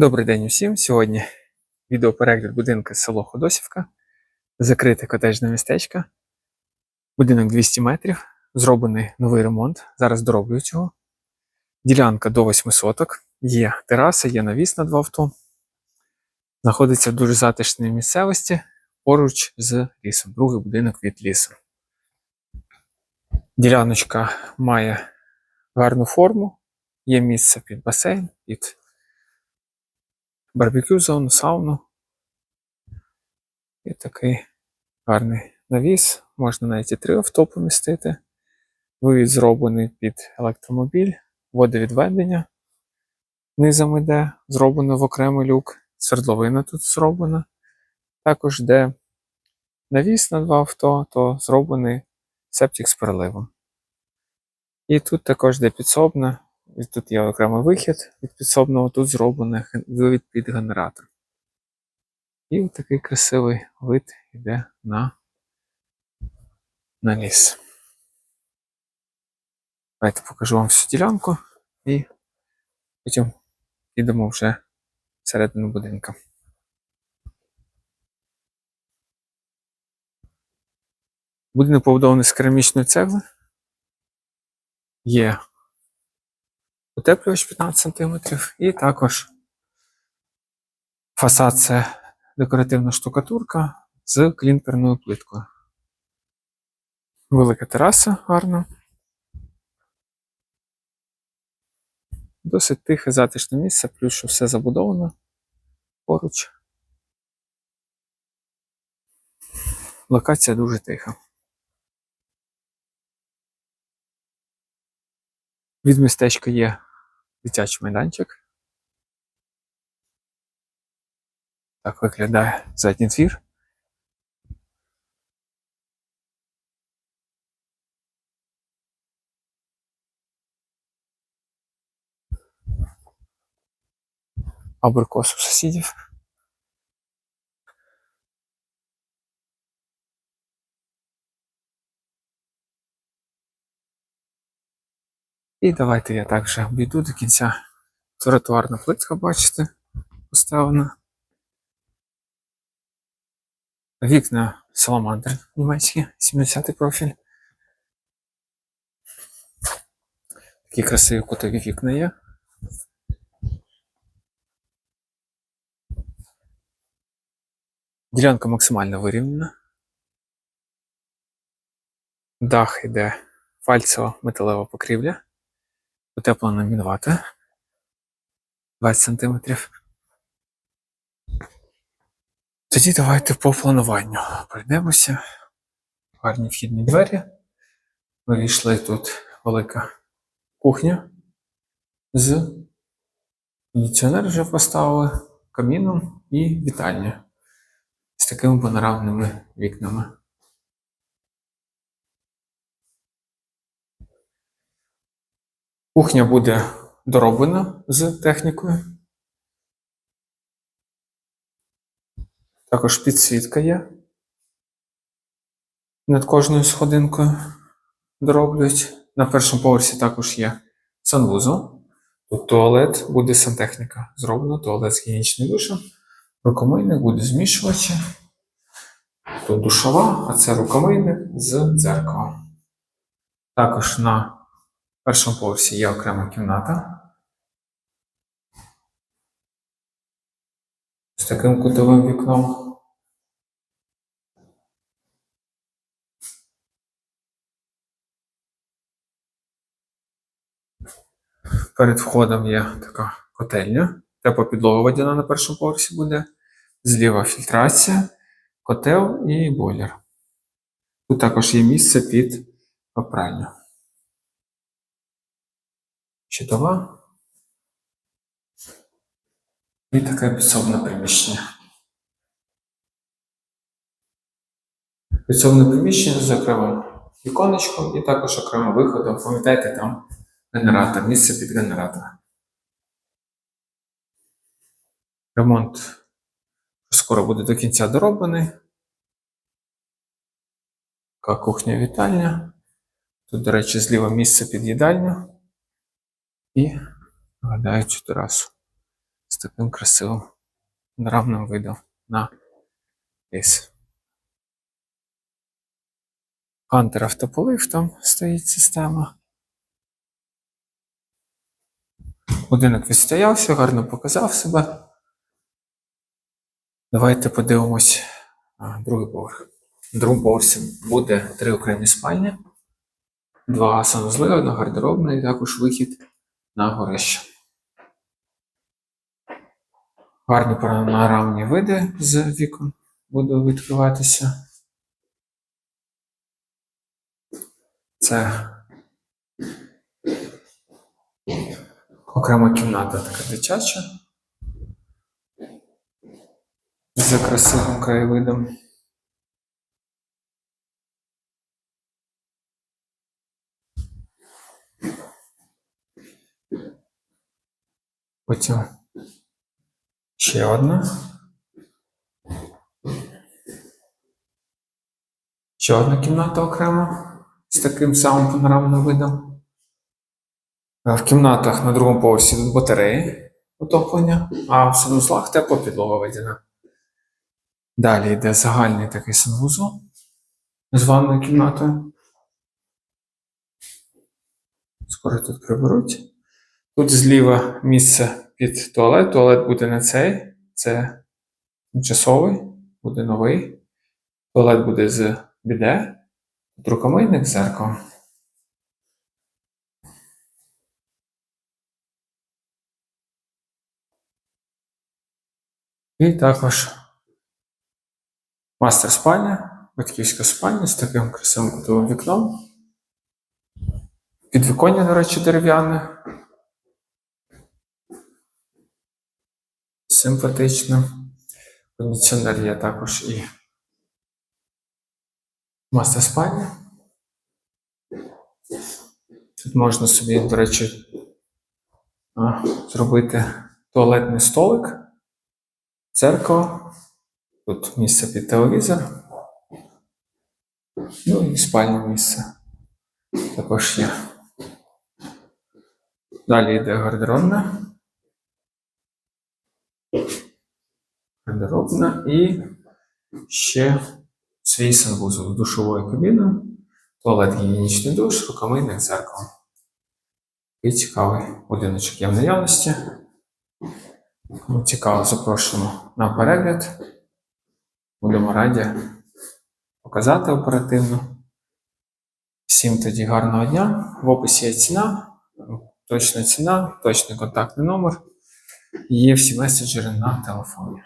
Добрий день усім. Сьогодні відеоперегляд будинку село Ходосівка, закрите котежне містечко. Будинок 200 метрів, зроблений новий ремонт. Зараз дороблюють його. Ділянка до 8 соток. Є тераса, є навіс на два авто. Знаходиться в дуже затишній місцевості поруч з лісом. Другий будинок від лісу. Діляночка має гарну форму, є місце під басейн, під барбекю зону, сауну. І такий гарний навіс. Можна навіть і три авто помістити. Вивід зроблений під електромобіль, водовідведення. Низом іде, зроблено в окремий люк. Свердловина тут зроблена. Також де навіс на два авто, то зроблений септик з переливом. І тут також де підсобна, і тут є окремий вихід від підсобного, тут зроблений вивід під генератор. І такий красивий вид йде на, на ліс. Давайте покажу вам всю ділянку і потім підемо вже всередину будинку. Будинок побудований з керамічної цегли. Є утеплювач 15 см і також фасад це декоративна штукатурка з клінкерною плиткою. Велика тераса гарна. Досить тихе, затишне місце, плюс що все забудовано поруч. Локація дуже тиха. Від містечка є дитячий майданчик. Так виглядає задній двір. Абрикос у сусідів. І давайте я також обійду до кінця. Тротуарна плитка, бачите, поставлена. Вікна Саламандр німецькі, 70-й профіль. Такі красиві кутові вікна є. Ділянка максимально вирівнена. Дах іде фальцево металева покрівля. Утеплена мінвата 20 см. Тоді давайте по плануванню пройдемося. Гарні вхідні двері. Вийшли тут велика кухня з кондиціонер вже поставили, каміном і вітальня з такими панорамними вікнами. Кухня буде дороблена з технікою. Також підсвітка є. Над кожною сходинкою дороблюють. На першому поверсі також є санвузол. Тут туалет, буде сантехніка зроблена, туалет з гігієнічним душем. Рукомийник буде змішувачі. Тут душова, а це рукомийник з дзеркалом. Також на першому поверсі є окрема кімната. З таким кутовим вікном. Перед входом є така котельня. Тепла підлога водяна на першому поверсі буде. Зліва фільтрація, котел і бойлер. Тут також є місце під пральню. Щитова. І таке підсобне приміщення. Підсобне приміщення з окремим віконечком і також окремим виходом. Пам'ятаєте, там генератор, місце під генератор. Ремонт скоро буде до кінця дороблений. Така кухня вітальня. Тут, до речі, зліва місце під їдальню. І нагадаю цю терасу. таким красивим панорамним видом на ліс. Хантер автополив там стоїть система. Будинок відстоявся, гарно показав себе. Давайте подивимось а, другий поверх. На другому поверсі буде три окремі спальні, два санузли, одна гардеробна і також вихід на горище. Гарні панорамні види з вікон будуть відкриватися. Це окрема кімната така дитяча. За красивим краєвидом. Потім ще одна. Ще одна кімната окремо з таким самим панорамним видом. В кімнатах на другому поверсі тут батареї утоплення, а в санузлах тепла підлога видіна. Далі йде загальний такий санвузол з ванною кімнатою. Скоро тут приберуть. Тут зліва місце під туалет. Туалет буде не цей, це тимчасовий, буде новий. Туалет буде з біде. Тут рукомийник з зеркалом. І також мастер спальня, батьківська спальня з таким красивим кутовим вікном. Підвіконня, до речі, дерев'яне. Симпатично. Кондиціонер є також і мастер спальня. Тут можна собі, до речі, зробити туалетний столик, дзеркало. Тут місце під телевізор. Ну і спальне місце також є. Далі йде гардеробна. Гардеробна і ще свій санвузол з душовою кабіною, туалет гігієнічний душ, рукомийник дзеркало. І цікавий будиночок є в наявності. Кому цікаво, запрошуємо на перегляд. Будемо раді показати оперативно. Всім тоді гарного дня. В описі є ціна, точна ціна, точний контактний номер. Є всі меседжери на телефоні.